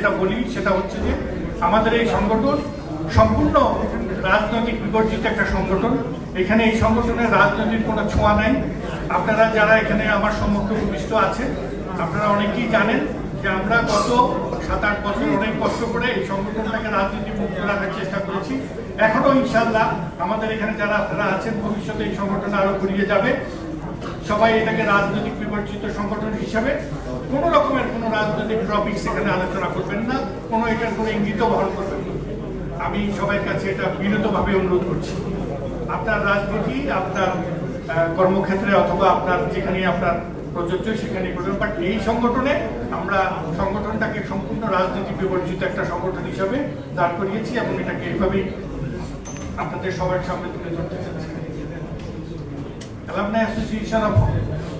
যেটা বলি সেটা হচ্ছে যে আমাদের এই সংগঠন সম্পূর্ণ রাজনৈতিক বিবর্জিত একটা সংগঠন। এখানে এই সংগঠনের রাজনৈতিক কোনো ছোঁয়া নাই। আপনারা যারা এখানে আমার সম্মুখে উপবিষ্ট আছে আপনারা অনেকেই জানেন যে আমরা গত সাত আট বছর অনেক কষ্ট করে এই সংগঠনটাকে রাজনীতি মুক্ত রাখার চেষ্টা করেছি। এখনও ইনশাল্লাহ আমাদের এখানে যারা আপনারা আছেন, ভবিষ্যতে এই সংগঠন আরও ঘুরিয়ে যাবে। সবাই এটাকে রাজনৈতিক বিবর্জিত সংগঠন হিসাবে কোনো রকমের কোনো রাজনৈতিক টপিকস এখানে আলোচনা করবেন না, কোনো এটার কোনো ইঙ্গিত বহন করবেন আমি সবার কাছে এটা বিনীতভাবে অনুরোধ করছি। আপনার রাজনীতি, আপনার কর্মক্ষেত্রে অথবা আপনার যেখানে আপনার প্রযোজ্য সেখানে করবেন। বাট এই সংগঠনে আমরা সংগঠনটাকে সম্পূর্ণ রাজনীতি বিবর্জিত একটা সংগঠন হিসাবে দাঁড় করিয়েছি এবং এটাকে এইভাবেই আপনাদের সবার সামনে তুলে ধরতে চাচ্ছি। Alumni association of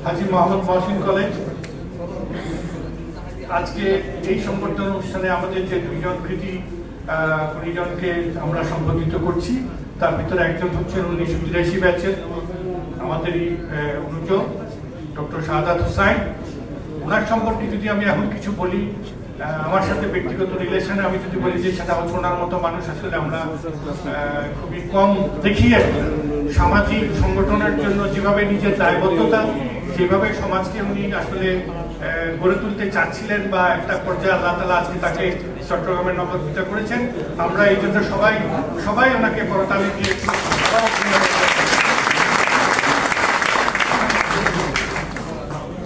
Haji Mohammad Mohsin College আজকে এই সংবর্ধনা অনুষ্ঠানে আমাদের যে দুইজন কৃতি গুণীজনকে আমরা সম্বোধিত করছি তার ভিতরে একজন হচ্ছেন উনিশশো তিরাশি ব্যাচের আমাদেরই আহ, অনুজ ডক্টর শাহাদাত হুসাইন। ওনার সম্পর্কে যদি আমি এখন কিছু বলি আমার সাথে ব্যক্তিগত রিলেশনে আমি যদি বলি যে সেটা ওনার মতো মানুষ আসলে আমরা খুবই কম দেখি সামাজিক সংগঠনের জন্য যেভাবে নিজের দায়বদ্ধতা যেভাবে সমাজকে উনি আসলে গড়ে তুলতে চাচ্ছিলেন বা একটা পর্যায়ে আল্লাহ তালা আজকে তাকে চট্টগ্রামের নবদ্বীপ করেছেন। আমরা এই জন্য সবাই সবাই ওনাকে করতালি দিয়েছি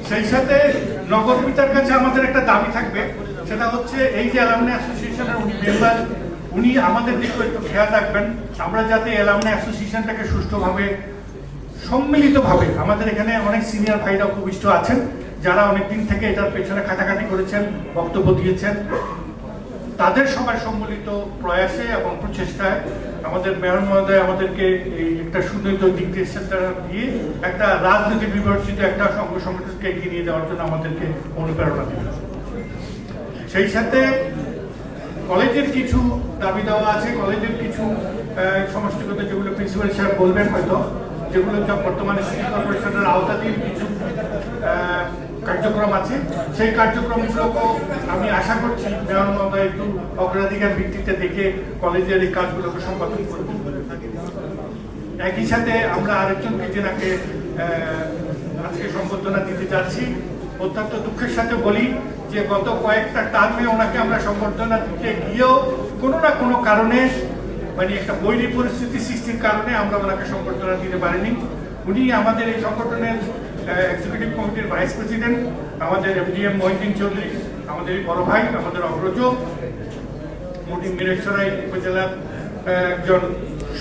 সেই সাথে নগর পিতার কাছে আমাদের একটা দাবি থাকবে, সেটা হচ্ছে এই যে অ্যালামনি অ্যাসোসিয়েশনের উনি মেম্বার উনি আমাদের দিকে একটু খেয়াল রাখবেন। আমরা যাতে অ্যালামনি অ্যাসোসিয়েশনটাকে সুষ্ঠুভাবে, সম্মিলিতভাবে, আমাদের এখানে অনেক সিনিয়র ভাইরা উপবিষ্ট আছেন, যারা অনেকদিন থেকে এটার পেছনে খাটাখাটি করেছেন, বক্তব্য দিয়েছেন। তাদের সবার সম্মিলিত প্রয়াসে এবং প্রচেষ্টায় আমাদের মেয়র মহোদয় আমাদেরকে এই একটা সুন্নিত নির্দেশটা দিয়ে একটা রাজনীতি বিবর্জিত একটা সংঘ সংগঠনকে এগিয়ে নিয়ে যাওয়ার জন্য আমাদেরকে অনুপ্রেরণা দিল সেই সাথে কলেজের কিছু দাবি দেওয়া আছে, কলেজের কিছু সমষ্টিগত যেগুলো প্রিন্সিপাল স্যার বলবেন হয়তো, যেগুলো বর্তমানে সিটি কর্পোরেশনের আওতাধীন কিছু কার্যক্রম আছে। সেই কার্যক্রমগুলোকেও আমি আশা করছি মেয়র মহোদয় একটু অগ্রাধিকার ভিত্তিতে দেখে কলেজের এই কাজগুলোকে সম্পাদন করবে একই সাথে আমরা আরেকজনকে যেনাকে আজকে সম্বর্ধনা দিতে যাচ্ছি, অত্যন্ত দুঃখের সাথে বলি যে গত কয়েকটা টার্মে ওনাকে আমরা সম্বর্ধনা দিতে গিয়েও কোনো না কোনো কারণে মানে একটা বৈরী পরিস্থিতি সৃষ্টির কারণে আমরা ওনাকে সম্বর্ধনা দিতে পারিনি। উনি আমাদের এই সংগঠনের এক্সিকিউটিভ কমিটির ভাইস প্রেসিডেন্ট আমাদের এমডিএম মহিদিন চৌধুরী, আমাদের বড় ভাই, আমাদের অগ্রজ মুটি মিরেশ্বরাই উপজেলার একজন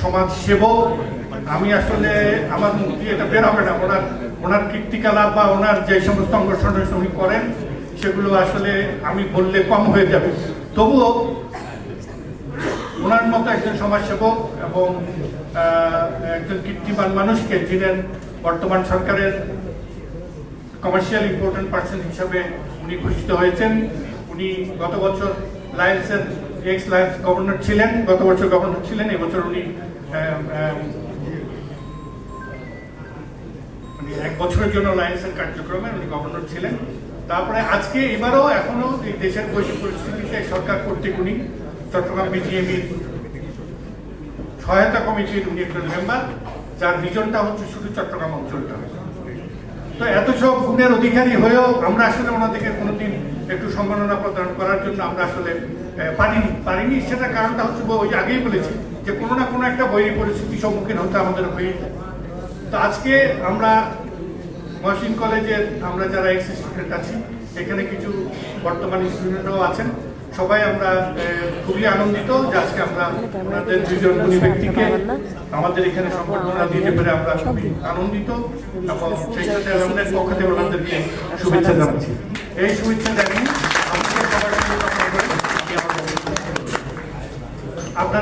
সমাজ সেবক। আমি আসলে আমার মুখ দিয়ে এটা বের হবে না, ওনার ওনার কীর্তিকলাপ বা ওনার যে সমস্ত অঙ্গ সদস্য উনি করেন, সেগুলো আসলে আমি বললে কম হয়ে যাবে। তবুও ওনার মতো একজন সমাজসেবক এবং একজন কীর্তিমান মানুষকে যিনি বর্তমান সরকারের কমার্শিয়াল ইম্পর্টেন্ট পার্সন হিসাবে উনি ঘোষিত হয়েছেন। উনি গত বছর লায়েন্সের এক্স লায়েন্স গভর্নর ছিলেন। গত বছর গভর্নর ছিলেন, এবছর উনি এক বছরের জন্য লায়েন্সের কার্যক্রমে উনি গভর্নর ছিলেন। তারপরে আজকে এবারও এখনও এই দেশের বৈশ্বিক পরিস্থিতিতে সরকার কর্তৃক উনি চট্টগ্রাম বিজিএমির সহায়তা কমিটির উনি একজন মেম্বার যার ভিজনটা হচ্ছে শুধু চট্টগ্রাম অঞ্চলটা। তো এত সব গুণের অধিকারী হয়েও আমরা আসলে ওনাদেরকে কোনোদিন একটু সম্মাননা প্রদান করার জন্য আমরা আসলে পারিনি। পারিনি সেটা কারণটা হচ্ছে ওই আগেই বলেছি যে কোনো না কোনো একটা বৈরী পরিস্থিতির সম্মুখীন হতে আমাদের হয়ে তো আজকে আমরা মহসিন কলেজের আমরা যারা এক্স স্টুডেন্ট আছি, এখানে কিছু বর্তমান স্টুডেন্টরাও আছেন। সবাই আমরা খুবই আনন্দিত যে আজকে আমরা ওনাদের দুজন গুণী ব্যক্তিকে আমাদের এখানে সম্বর্ধনা দিতে পেরে আমরা খুবই আনন্দিত এবং সেই সাথে আমাদের পক্ষ থেকে ওনাদেরকে শুভেচ্ছা জানাচ্ছি। এই শুভেচ্ছা বলে আপনারা